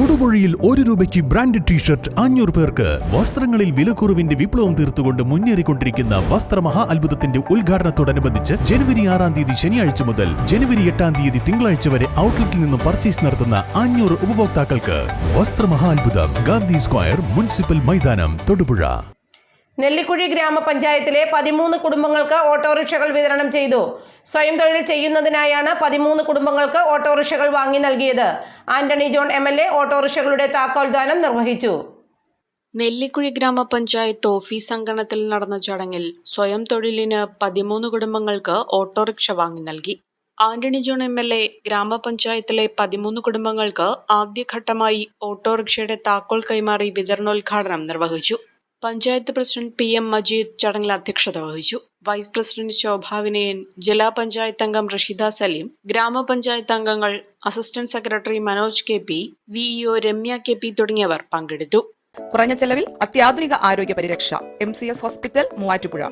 തൊടുപുഴയിൽ ഒരു രൂപയ്ക്ക് ബ്രാൻഡഡ് ടീഷർട്ട് അഞ്ഞൂറ് പേർക്ക്. വസ്ത്രങ്ങളിൽ വിലക്കുറവിന്റെ വിപ്ലവം തീർത്തുകൊണ്ട് മുന്നേറിക്കൊണ്ടിരിക്കുന്ന വസ്ത്രമഹാ അത്ഭുതത്തിന്റെ ഉദ്ഘാടനത്തോടനുബന്ധിച്ച് ജനുവരി ആറാം തീയതി ശനിയാഴ്ച മുതൽ ജനുവരി എട്ടാം തീയതി തിങ്കളാഴ്ച വരെ ഔട്ട്ലെറ്റിൽ നിന്നും പർച്ചേസ് നടത്തുന്ന അഞ്ഞൂറ് ഉപഭോക്താക്കൾക്ക്. വസ്ത്രമഹാ അത്ഭുതം ഗാന്ധി സ്ക്വയർ മുനിസിപ്പൽ മൈതാനം തൊടുപുഴ. നെല്ലിക്കുഴി ഗ്രാമപഞ്ചായത്തിലെ പതിമൂന്ന് കുടുംബങ്ങൾക്ക് ഓട്ടോറിക്ഷകൾ വിതരണം ചെയ്തു. സ്വയം തൊഴിൽ ചെയ്യുന്നതിനായാണ് പതിമൂന്ന് കുടുംബങ്ങൾക്ക് ഓട്ടോറിക്ഷകൾ വാങ്ങി നൽകിയത്. Antony John M L A ഓട്ടോറിക്ഷകളുടെ താക്കോൽദാനം നിർവഹിച്ചു. നെല്ലിക്കുഴി ഗ്രാമപഞ്ചായത്ത് ഓഫീസ് അങ്കണത്തിൽ നടന്ന ചടങ്ങിൽ സ്വയം തൊഴിലിന് പതിമൂന്ന് കുടുംബങ്ങൾക്ക് ഓട്ടോറിക്ഷ വാങ്ങി നൽകി. Antony John M L A ഗ്രാമപഞ്ചായത്തിലെ പതിമൂന്ന് കുടുംബങ്ങൾക്ക് ആദ്യഘട്ടമായി ഓട്ടോറിക്ഷയുടെ താക്കോൽ കൈമാറി വിതരണോദ്ഘാടനം നിർവഹിച്ചു. Panchayat president P M Majeed ചടങ്ങിൽ അധ്യക്ഷത വഹിച്ചു. വൈസ് പ്രസിഡന്റ് ശോഭാ വിനയൻ ജില്ലാ പഞ്ചായത്ത് അംഗം റഷീദ സലീം ഗ്രാമപഞ്ചായത്ത് അംഗങ്ങൾ assistant secretary Manoj K P VEO Ramya K P തുടങ്ങിയവർ പങ്കെടുത്തു. കുറഞ്ഞ ചെലവിൽ അത്യാധുനിക ആരോഗ്യ പരിരക്ഷ M C S hospital Muvattupuzha.